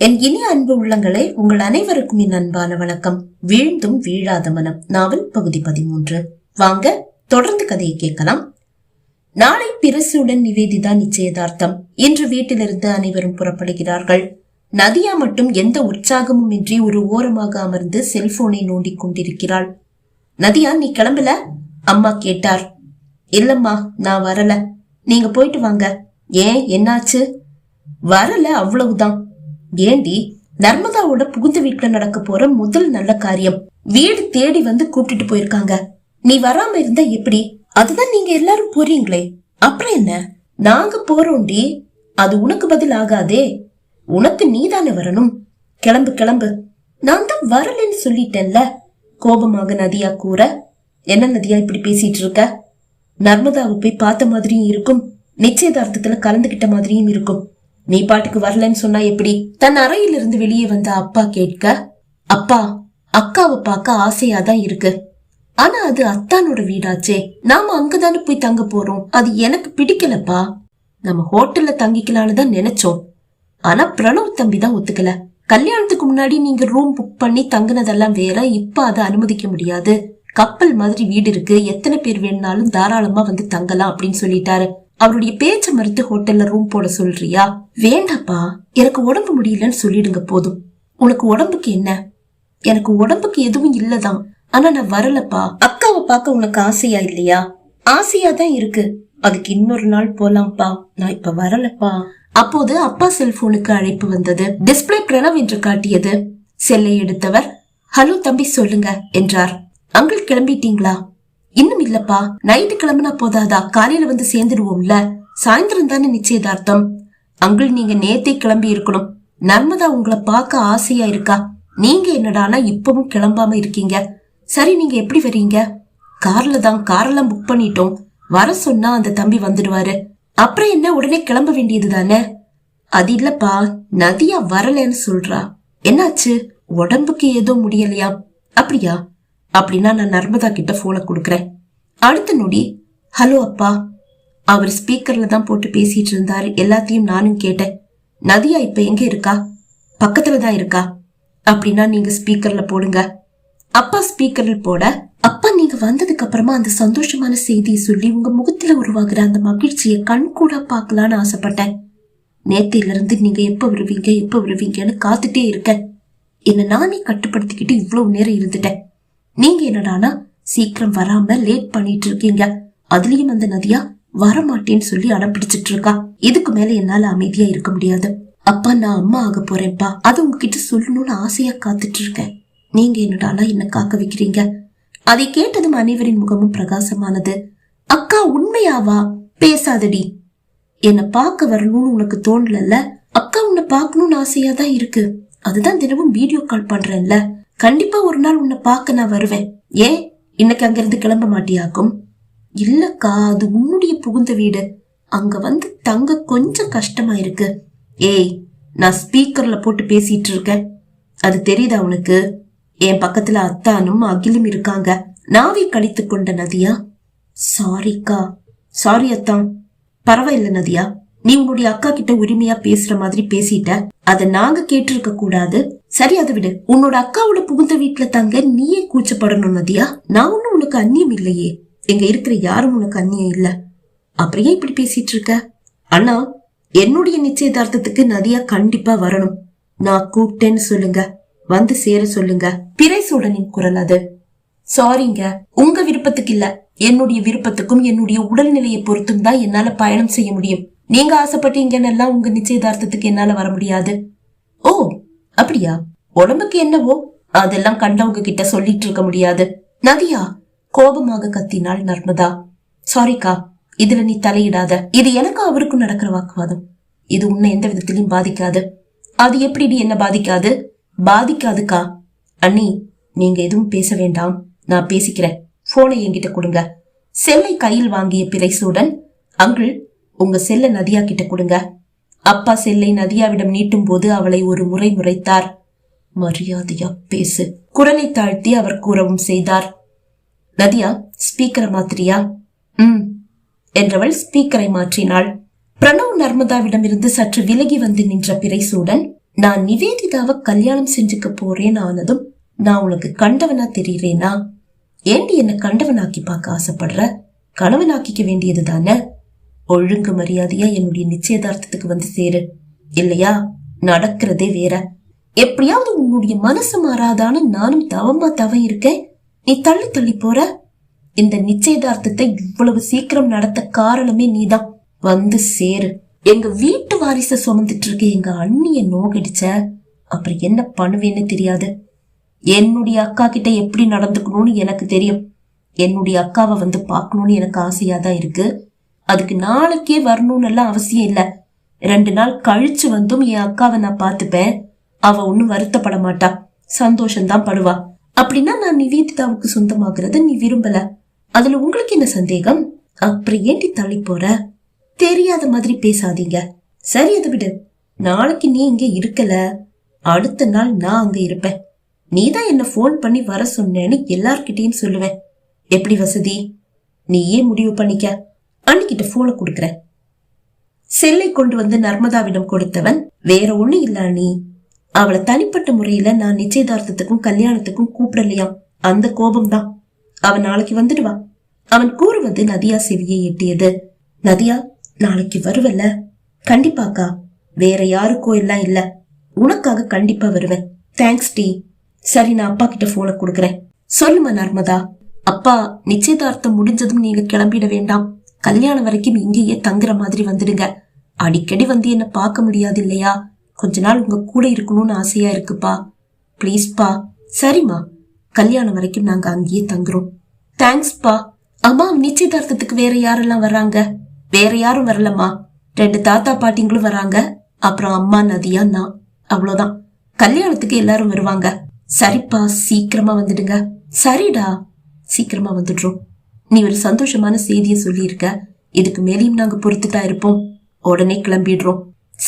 என் இனிய அன்பு உள்ளங்களே உங்கள் அனைவருக்கும் என் அன்பான வணக்கம். வீழ்ந்தும் வீழாத மனம். நாவல் பகுதி பதிமூன்று. வாங்க தொடர்ந்து கதையை கேட்கலாம். நாளை பிரசுடன் நிவேதிதா நிச்சயதார்த்தம். இன்று வீட்டிலிருந்து அனைவரும் புறப்படுகிறார்கள். நதியா மட்டும் எந்த உற்சாகமும் இன்றி ஒரு ஓரமாக அமர்ந்து செல்போனை நோண்டிக் கொண்டிருக்கிறாள். நதியா நீ கிளம்பல? அம்மா கேட்டார். இல்லம்மா நான் வரல. நீங்க போயிட்டு வாங்க. ஏன் என்னாச்சு? வரல அவ்வளவுதான். ஏண்டி நர்மதாவோட புகுந்த வீட்டுல நடக்க போற முதல் நல்ல காரியம் வீடு தேடி வந்து கூப்பிட்டுட்டு போயிருக்காங்க. நீ வராம இருந்தா எப்படி? அதுதான் நீங்க எல்லாரும் போறீங்களே. அப்புறம் என்ன? நாங்க போறோம்டி அது உனக்கு பதில் ஆகாதே. உனக்கு நீதானே வரணும். கிளம்பு கிளம்பு. நான் தான் வரலன்னு சொல்லிட்டேன்ல. கோபமாக நதியா கூற என்ன நதியா இப்படி பேசிட்டு இருக்க? நர்மதாவை போய் பார்த்த மாதிரியும் இருக்கும். நிச்சயதார்த்தத்துல கலந்துகிட்ட மாதிரியும் இருக்கும். நீ பாட்டுக்கு வரலன்னு சொன்னா எப்படி? தன் அறையிலிருந்து வெளியே வந்த அப்பா கேட்க அப்பா அக்காவை பார்க்க ஆசையா தான் இருக்கு. ஆனா அது அத்தானோட வீடாச்சே. நாம அங்கதானே போய் தங்க போறோம். அது எனக்கு பிடிக்கலப்பா. நம்ம ஹோட்டல்ல தங்கிக்கலான்னு தான் நினைச்சோம். ஆனா பிரணவ் தம்பி தான் ஒத்துக்கல. கல்யாணத்துக்கு முன்னாடி நீங்க ரூம் புக் பண்ணி தங்குனதெல்லாம் வேற. இப்ப அதை அனுமதிக்க முடியாது. கப்பல் மாதிரி வீடு இருக்கு. எத்தனை பேர் வேணும்னாலும் தாராளமா வந்து தங்கலாம் அப்படின்னு சொல்லிட்டாரு. அவருடைய பேச்ச மறுத்து ஹோட்டல்ல ரூம் போட சொல்றியா? வேண்டாப்பா எனக்கு உடம்பு முடியலன்னு சொல்லிடுங்க போதும். உனக்கு உடம்புக்கு என்ன? எனக்கு உடம்புக்கு எதுவும் இல்லதான். ஆனா நான் வரலப்பா. அக்காவை பார்க்க உனக்கு ஆசையா இல்லையா? ஆசையா தான் இருக்கு. அதுக்கு இன்னொரு நாள் போலாம்ப்பா. நான் இப்ப வரலப்பா. அப்போது அப்பா செல்போனுக்கு அழைப்பு வந்தது. டிஸ்பிளே பிரணவ் என்று காட்டியது. செல்லை எடுத்தவர் ஹலோ தம்பி சொல்லுங்க என்றார். அங்கிள் கிளம்பிட்டீங்களா? இன்னும் இல்லப்பா. நைட்டு கிளம்புனா போதாதா? காலையில வந்து சேர்ந்துடுவோம்ல. சாயந்தரம் தானே நிச்சயதார்த்தம். அங்கிள் நீங்க நேத்தே கிளம்பி இருக்கணும். நர்மதா உங்களை பார்க்க ஆசையா இருக்கா? நீங்க என்னடானா இப்பவும் கிளம்பாம இருக்கீங்க? சரி நீங்க எப்படி வரீங்க? கார்ல தான் காரெல்லாம் புக் பண்ணிட்டோம். வர சொன்னா அந்த தம்பி வந்துடுவாரு. அப்புறம் என்ன? உடனே கிளம்ப வேண்டியது தானே? அது இல்லப்பா. நதியா வரலன்னு சொல்றா. என்னாச்சு? உடம்புக்கு ஏதோ முடியலையா? அப்படியா? அப்படின்னா நான் நர்மதா கிட்ட போனை கொடுக்குறேன். அடுத்த நொடி ஹலோ அப்பா. அவர் ஸ்பீக்கர்ல தான் போட்டு பேசிட்டு இருந்தாரு. எல்லாத்தையும் நானும் கேட்டேன். நதியா இப்ப எங்க இருக்கா? பக்கத்துல தான் இருக்கா. அப்படின்னா நீங்க ஸ்பீக்கர்ல போடுங்க. அப்பா ஸ்பீக்கரில் போட அப்பா நீங்க வந்ததுக்கு அப்புறமா அந்த சந்தோஷமான செய்தியை சொல்லி உங்க முகத்துல உருவாகிற அந்த மகிழ்ச்சியை கண் கூட பார்க்கலான்னு ஆசைப்பட்டேன். நேத்தில இருந்து நீங்க எப்ப வருவீங்க எப்ப வருவீங்கன்னு காத்துட்டே இருக்கேன். என்ன நானே கட்டுப்படுத்திக்கிட்டு இவ்வளவு நேரம் இருந்துட்டேன். நீங்க என்னடானா சீக்கிரம் வராம லேட் பண்ணிட்டு இருக்கீங்க அதுலயும் அந்த நதியா வரமாட்டேன்னு சொல்லி அடம் பிடிச்சிட்டு இருக்கா இதுக்கு மேல என்னால அமைதியா இருக்க முடியாது. அப்பா நான் அம்மா ஆக போறேன்ப்பா. அது உங்ககிட்ட சொல்லணும்னு ஆசையா காத்துட்டு இருக்கேன் நீங்க என்னடானா என்ன காக்க வைக்கிறீங்க? அதை கேட்டதும் அனைவரின் முகமும் பிரகாசமானது. அக்கா உண்மையாவா? பேசாதடி. என்ன பார்க்க வரணும்னு உனக்கு தோணலல்ல? அக்கா உன்னை பார்க்கணும்னு ஆசையா தான் இருக்கு. அதுதான் தினமும் வீடியோ கால் பண்றேன்ல. கண்டிப்பா ஒரு நாள் உன்னை பார்க்க நான் வருவேன். ஏன்? இன்னைக்கு அங்கிருந்து கிளம்ப மாட்டியாக்கும்? இல்லக்கா அது உன்னுடைய புகுந்த வீடு. அங்க வந்து தங்க கொஞ்சம் கஷ்டமா இருக்கு. ஏய் நான் ஸ்பீக்கர்ல போட்டு பேசிட்டு இருக்கேன். அது தெரியுதா உனக்கு? என் பக்கத்துல அத்தானும் அகிலும் இருக்காங்க. நாவை கடித்து கொண்ட நதியா? சாரிக்கா சாரி அத்தான். பரவாயில்ல நதியா? நீ உங்களுடைய அக்கா கிட்ட உரிமையா பேசுற மாதிரி பேசிட்ட அத நாங்க கேட்டிருக்க கூடாது. சரி அதை விடு. உன்னோட அக்காவோட புகுந்த வீட்டுல தங்க நீயே கூச்சப்படணும் நதியா நான் ஒண்ணும் உனக்கு அந்நியம் இல்லையே. எங்க இருக்கிற யாரும் உனக்கு அந்நியம் இல்ல. அப்புறம் ஏன் இப்படி பேசிட்டு இருக்க? அண்ணா என்னுடைய நிச்சயதார்த்தத்துக்கு நதியா கண்டிப்பா வரணும். நான் கூப்பிட்டேன்னு சொல்லுங்க. வந்து சேர சொல்லுங்க. பிறைசூடனின் குரல் அது. சாரிங்க உங்க விருப்பத்துக்கு இல்ல. என்னுடைய விருப்பத்துக்கும் என்னுடைய உடல்நிலையை பொறுத்தும் தான் என்னால பயணம் செய்ய முடியும். நீங்க ஆசைப்பட்டீங்கன்னு உங்க நிச்சயதார்த்தத்துக்கு என்னால வர முடியாது. ஓ அப்படியா? உடம்புக்கு என்னவோ? அதெல்லாம் கண்டவங்க கிட்ட சொல்லிட்டு இருக்க முடியாது. நதியா கோபமாக கத்தினாள் நர்மதா. சாரிக்கா இதுல நீ தலையிடாத. இது எனக்கும் அவருக்கும் நடக்கிற வாக்குவாதம். இது உன்னை எந்த விதத்திலையும் பாதிக்காது. அது எப்படி என்ன பாதிக்காது? பாதிக்காதுக்கா? அண்ணி நீங்க எதுவும் பேச வேண்டாம். நான் பேசிக்கிறேன். போனை என்கிட்ட கொடுங்க. செல்லை கையில் வாங்கிய பிரைசுடன் அங்கிள் உங்க செல்ல நதியா கிட்ட கொடுங்க. அப்பா செல்லை நதியாவிடம் நீட்டும் போது அவளை ஒரு முறை முறைத்தார். மரியாதையா பேசு. குரலை தாழ்த்தி அவர் கூறவும் செய்தார். நதியா ஸ்பீக்கரை மாத்திரியா ம் என்றவள் ஸ்பீக்கரை மாற்றினாள். பிரணவ் நர்மதாவிடமிருந்து சற்று விலகி வந்து நின்ற பிரைசூடன் நான் நிவேதிதாவை கல்யாணம் செஞ்சுக்க போறேன் ஆனதும் நான் உனக்கு கண்டவனா தெரியறேனா? ஏண்டி என்ன கண்டவனாக்கி பார்க்க ஆசைப்படுற? கணவனாக்கிக்க வேண்டியது தானே ஒழுங்கு மரியாதையா என்னுடைய நிச்சயதார்த்தத்துக்கு வந்து சேரு. இல்லையா? நடக்கிறதே வேற. எப்படியாவது உன்னுடைய மனசு மாறாதான்னு நானும் தவமா தவம் இருக்கேன். நீ தள்ளி தள்ளி போற. இந்த நிச்சயதார்த்தத்தை இவ்வளவு சீக்கிரம் நடத்த காரணமே நீதான். வந்து சேரு. எங்க வீட்டு வாரிச சுமந்துட்டு இருக்க எங்க அண்ணிய நோகடிச்ச. அப்புறம் என்ன பண்ணுவேன்னு தெரியாது. என்னுடைய அக்கா கிட்ட எப்படி நடந்துக்கணும்னு எனக்கு தெரியும். என்னுடைய அக்காவை வந்து பார்க்கணும்னு எனக்கு ஆசையா தான் இருக்கு. அதுக்கு நாளைக்கே வரணும்னு எல்லாம் அவசியம் இல்லை. ரெண்டு நாள் கழிச்சு வந்தும் என் அக்காவை நான் பார்த்துப்பேன். அவ ஒன்னும் வருத்தப்பட மாட்டா. சந்தோஷம்தான் படுவா. அப்படின்னா நான் நிவேதிதாவுக்கு சொந்தமாகறத நீ விரும்பல. அதுல உங்களுக்கு என்ன சந்தேகம்? அப்புறம் ஏண்டி தள்ளி போற? தெரியாத மாதிரி பேசாதீங்க. சரி அதை விடு. நாளைக்கு நீ இங்க இருக்கல. அடுத்த நாள் நான் அங்க இருப்பேன். நீ தான் என்ன ஃபோன் பண்ணி வர சொன்னேன்னு எல்லார்கிட்டயும் சொல்லுவேன். எப்படி வசதி? நீயே முடிவு பண்ணிக்க. அன்னிக்கிட்ட போனை கொடுக்குறேன். செல்லை கொண்டு வந்து நர்மதாவிடம் கொடுத்தவன் வேற ஒண்ணு இல்ல நீ அவளை தனிப்பட்ட முறையில நான் நிச்சயதார்த்தத்துக்கும் கல்யாணத்துக்கும் கூப்பிடலையாம் அந்த கோபம்தான். அவன் நாளைக்கு வந்துடுவா அவன் கூறுவது நதியா செவியை எட்டியது. நதியா நாளைக்கு வருவல்ல? கண்டிப்பாக்கா. வேற யாருக்கோ எல்லாம் இல்ல. உனக்காக கண்டிப்பா வருவேன். தேங்க்ஸ் டி. சரி நான் அப்பா கிட்ட போனை கொடுக்குறேன். சொல்லுமா நர்மதா. அப்பா நிச்சயதார்த்தம் முடிஞ்சதும் நீங்க கிளம்பிட வேண்டாம். கல்யாணம் வரைக்கும் இங்கேயே தங்குற மாதிரி வந்துடுங்க. அடிக்கடி வந்து என்ன பார்க்க முடியாது இல்லையா? கொஞ்ச நாள் உங்க கூட இருக்கணும்னு ஆசையா இருக்குப்பா. ப்ளீஸ்ப்பா சரிம்மா. கல்யாணம் வரைக்கும் நாங்க அங்கேயே தங்குறோம். தேங்க்ஸ்ப்பா அம்மா நிச்சயதார்த்தத்துக்கு வேற யாரெல்லாம் வர்றாங்க? வேற யாரும் வரலம்மா. ரெண்டு தாத்தா பாட்டிங்களும் வராங்க. அப்புறம் அம்மா நதியா நான். அவ்வளோதான். கல்யாணத்துக்கு எல்லாரும் வருவாங்க. சரிப்பா. சீக்கிரமா வந்துடுங்க. சரிடா. சீக்கிரமா வந்துடுறோம். நீ ஒரு சந்தோஷமான செய்தியை சொல்லியிருக்க. இதுக்கு மேலேயும் நாங்க பொறுத்துட்டா இருப்போம். உடனே கிளம்பிடுறோம்.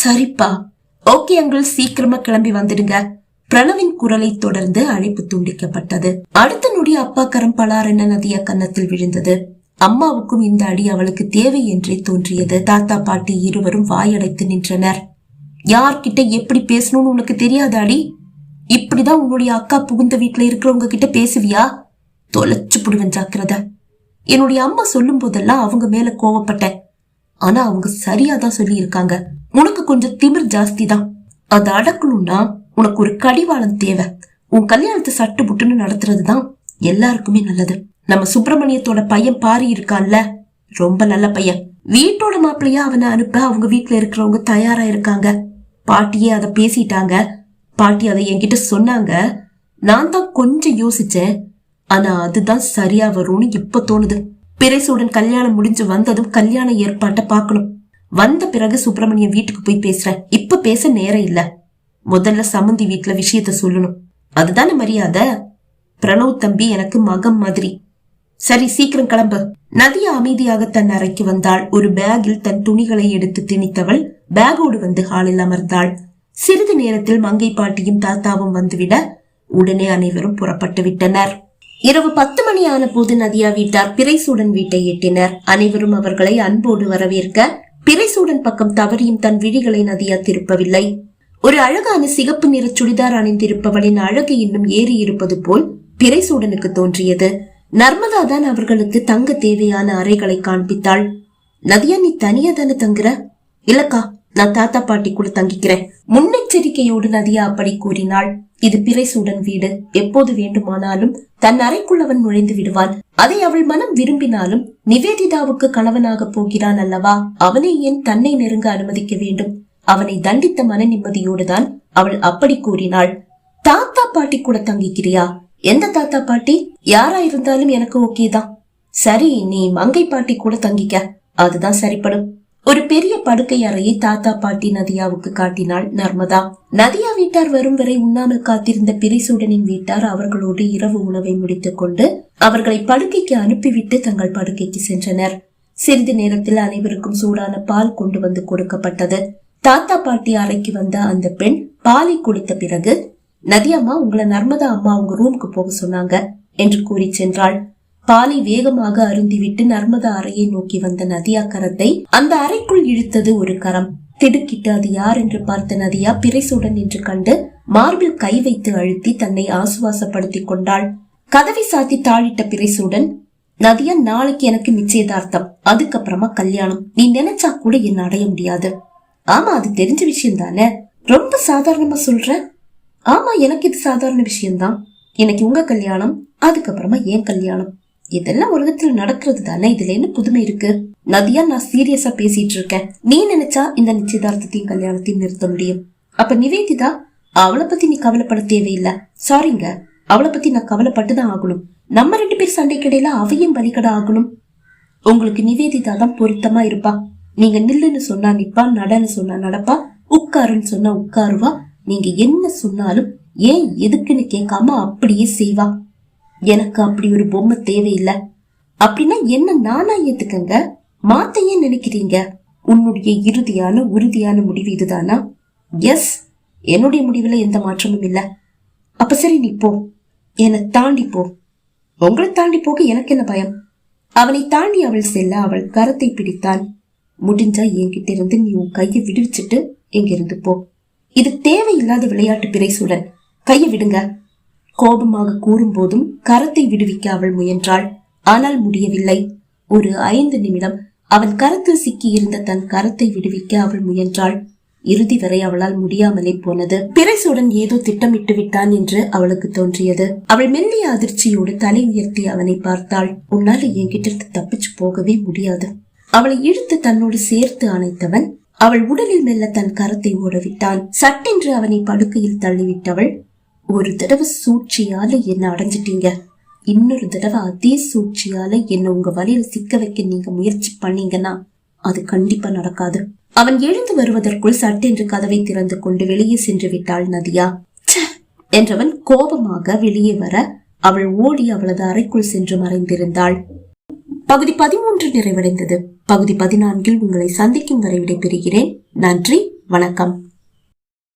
சரிப்பா. Okay uncle. சீக்கிரமா கிளம்பி வந்துடுங்க. பிரணவின் குரலை தொடர்ந்து அழைப்பு துண்டிக்கப்பட்டது. அடுத்த நொடி அப்பா கரம் பலாரென நதியா கன்னத்தில் விழுந்தது. அம்மாவுக்கும் இந்த அடி அவளுக்கு தேவை என்றே தோன்றியது. தாத்தா பாட்டி இருவரும் வாயடைத்து நின்றனர். யார்கிட்ட எப்படி பேசணும்னு உனக்கு தெரியாத அடி? இப்படிதான் உன்னுடைய அக்கா புகுந்த வீட்டுல இருக்கிறவங்க கிட்ட பேசுவியா? தொலைச்சு புடுவன் ஜாக்கிரதை. என்னுடைய அம்மா சொல்லும் போதெல்லாம் அவங்க மேல கோவப்பட்டேன். ஆனா அவங்க சரியா தான் சொல்லி இருக்காங்க உனக்கு கொஞ்சம் திமிர் ஜாஸ்தி தான். அதை அடக்கணும்னா உனக்கு ஒரு கடிவாளம் தேவை. உன் கல்யாணத்தை சட்டு புட்டுன்னு நடத்துறதுதான் எல்லாருக்குமே நல்லது. நம்ம சுப்பிரமணியத்தோட பையன் பாரி இருக்கான்ல? ரொம்ப நல்ல பையன். வீட்டோட மாப்பிள்ளையா அவனை அனுப்ப அவங்க வீட்டுல இருக்கிறவங்க தயாரா இருக்காங்க. பாட்டியே அதை பேசிட்டாங்க. பாட்டி அதை என்கிட்ட சொன்னாங்க. நான் தான் கொஞ்சம் யோசிச்சேன். ஆனா அதுதான் சரியா வரும்னு இப்ப தோணுது. பிரேசுடன் கல்யாணம் முடிஞ்சு வந்ததும் கல்யாண ஏற்பாட்டை பார்க்கணும். வந்த பிறகு சுப்பிரமணியன் வீட்டுக்கு போய் பேசுறேன். இப்ப பேச நேரம் இல்ல. முதல்ல சமந்தி வீட்டுல விஷயத்த சொல்லணும். அதுதானே மரியாதை? பிரணவ் தம்பி எனக்கு மகம் மாதிரி. சரி சீக்கிரம் கிளம்பு. நதியா அமைதியாக தன் அறைக்கு வந்தாள். ஒரு பேக்கில் தன் துணிகளை எடுத்து திணித்தவள் பேக்கோடு வந்து ஹாலில் அமர்ந்தாள். சிறிது நேரத்தில் மங்கை பாட்டியும் தாத்தாவும் வந்துவிட உடனே அனைவரும் புறப்பட்டு விட்டனர். இரவு பத்து மணி ஆன போது நதியா வீட்டார் பிறைசூடன் வீட்டை எட்டினர். அனைவரும் அவர்களை அன்போடு வரவேற்க பிறைசூடன் பக்கம் தவறியும் தன் விழிகளை நதியா திருப்பவில்லை. ஒரு அழகான சிகப்பு நிற சுடிதார் அணிந்திருப்பவளின் அழகு இன்னும் ஏறி இருப்பது போல் பிறைசூடனுக்கு தோன்றியது. நர்மதா தான் அவர்களுக்கு தங்க தேவையான அறைகளை காண்பித்தாள். நதியா நீ தனியா தானே தங்குற? இல்லக்கா நான் தாத்தா பாட்டி கூட தங்கிக்கிறேன். முன்னெச்சரிக்கையோடு நதியா அப்படி கூறினாள். இது பிறைசூடன் வீடு. எப்போது வேண்டுமானாலும் தன் அறைக்குள்ளவன் நுழைந்து விடுவான். அதை அவள் மனம் விரும்பினாலும் நிவேதிதாவுக்கு கணவனாக போகிறான் அல்லவா? அவனை ஏன் தன்னை நெருங்க அனுமதிக்க வேண்டும்? அவனை தண்டித்த மன நிம்மதியோடு தான் அவள் அப்படி கூறினாள். தாத்தா பாட்டி கூட தங்கிக்கிறியா? எந்த தாத்தா பாட்டி? யாரா இருந்தாலும் எனக்கு ஓகேதான். சரி நீ மங்கை பாட்டி கூட தங்கிக்க. அதுதான் சரிப்படும். ஒரு பெரிய படுக்கை அறையை தாத்தா பாட்டி நதியாவுக்கு காட்டினாள் நர்மதா. நதியா வீட்டார் வரும் வரை உண்ணாமல் காத்திருந்த பிரிசூடனின் வீட்டார் அவர்களோடு இரவு உணவை முடித்துக் கொண்டு அவர்களை படுக்கைக்கு அனுப்பிவிட்டு தங்கள் படுக்கைக்கு சென்றனர். சிறிது நேரத்தில் அனைவருக்கும் சூடான பால் கொண்டு வந்து கொடுக்கப்பட்டது. தாத்தா பாட்டி அறைக்கு வந்த அந்த பெண் பாலை குடித்த பிறகு நதியம்மா உங்களை நர்மதா அம்மா உங்க ரூமுக்கு போக சொன்னாங்க என்று கூறி சென்றாள். பாலை வேகமாக அருந்திவிட்டு நர்மதா அறையை நோக்கி வந்த நதியா கரத்தை அந்த அறைக்குள் இழுத்தது ஒரு கரம். திடுக்கிட்டு அது யார் என்று பார்த்த நதியா பிரைசுடன் என்று கண்டு மார்பில் கை வைத்து அழுத்தி தன்னை ஆசுவாசப்படுத்திக் கொண்டாள். கதவை சாத்தி தாழிட்ட பிரைசுடன் நதியா நாளைக்கு எனக்கு நிச்சயதார்த்தம். அதுக்கப்புறமா கல்யாணம். நீ நினைச்சா கூட என்ன அடைய முடியாது. ஆமா அது தெரிஞ்ச விஷயம் தானே? ரொம்ப சாதாரணமா சொல்ற? ஆமா எனக்கு இது சாதாரண விஷயம்தான். எனக்கு உங்க கல்யாணம் அதுக்கப்புறமா ஏன் கல்யாணம். இதெல்லாம் உலகத்துல நடக்கிறது தானே? இதுல என்ன புதுமை இருக்கு? நதியா நான் சீரியஸா பேசிட்டு இருக்கேன். நீ நினைச்சா இந்த நிச்சயதார்த்தத்தையும் கல்யாணத்தையும் நிறுத்த முடியும். அப்ப நிவேதிதா அவளை பத்தி நீ கவலைப்பட தேவையில்லை. சாரிங்க அவளை பத்தி நான் கவலைப்பட்டுதான் ஆகணும். நம்ம ரெண்டு பேர் சண்டைக்கடையில அவையும் பலிக்கட ஆகணும். உங்களுக்கு நிவேதிதா தான் பொருத்தமா இருப்பா. நீங்க நில்லுன்னு சொன்னா நிப்பா நடன்னு சொன்னா நடப்பா உட்காருன்னு சொன்னா உட்காருவா. நீங்க என்ன சொன்னாலும் ஏன் எதுக்குன்னு கேட்காம அப்படியே செய்வா. எனக்கு அப்படி ஒரு பொம்மை தேவையில்லை. அப்படின்னா என்ன நானா ஏத்துக்கங்க? மாத்த ஏன் நினைக்கிறீங்க? உன்னுடைய இறுதியான உறுதியான முடிவு இதுதானா? எஸ் என்னுடைய முடிவுல எந்த மாற்றமும் இல்ல. அப்ப சரி நீ போ. என்னை தாண்டி போ. உங்களை தாண்டி போக எனக்கு என்ன பயம்? அவனை தாண்டி அவள் செல்ல அவள் கரத்தை பிடித்தான். முடிஞ்சா என்கிட்ட இருந்து நீ உன் கையை விடுவிச்சிட்டு இங்கிருந்து போ. இது தேவையில்லாத விளையாட்டு பிரைசுடன் கையை விடுங்க. கோபமாக கூறும்போதும் கரத்தை விடுவிக்க அவள் முயன்றாள். ஆனால் முடியவில்லை. ஒரு ஐந்து நிமிடம் அவன் கரத்தில் சிக்கியிருந்த தன் கரத்தை விடுவிக்க அவள் முயன்றாள். இறுதி வரை அவளால் முடியாமலே போனது. பிரைசுடன் ஏதோ திட்டமிட்டு விட்டான் என்று அவளுக்கு தோன்றியது. அவள் மெல்லிய அதிர்ச்சியோடு தலை உயர்த்தி அவனை பார்த்தாள். உன்னால என்கிட்ட தப்பிச்சு போகவே முடியாது. அவளை இழுத்து தன்னோடு சேர்த்து அணைத்தவன் அவள் உடலில் மெல்ல தன் கரத்தை ஓடவிட்டான். சட்டென்று அவனை படுக்கையில் தள்ளிவிட்டவள் ஒரு தடவை சூழ்ச்சியால என்ன அடைஞ்சிட்டீங்க. இன்னொரு தடவை அதே சூழ்ச்சியால என்ன உங்க வலையில சிக்க வைக்க நீங்க முயற்சி பண்ணீங்கன்னா அது கண்டிப்பா நடக்காது. அவன் எழுந்து வருவதற்குள் சட்டென்று கதவை திறந்து கொண்டு வெளியே சென்று விட்டாள் நதியா. என்றவன் கோபமாக வெளியே வர அவள் ஓடி அவளது அறைக்குள் சென்று மறைந்திருந்தாள். பகுதி பதிமூன்று நிறைவடைந்தது. பகுதி பதினான்கில் உங்களை சந்திக்கும் வரை விடைபெறுகிறேன். நன்றி வணக்கம்.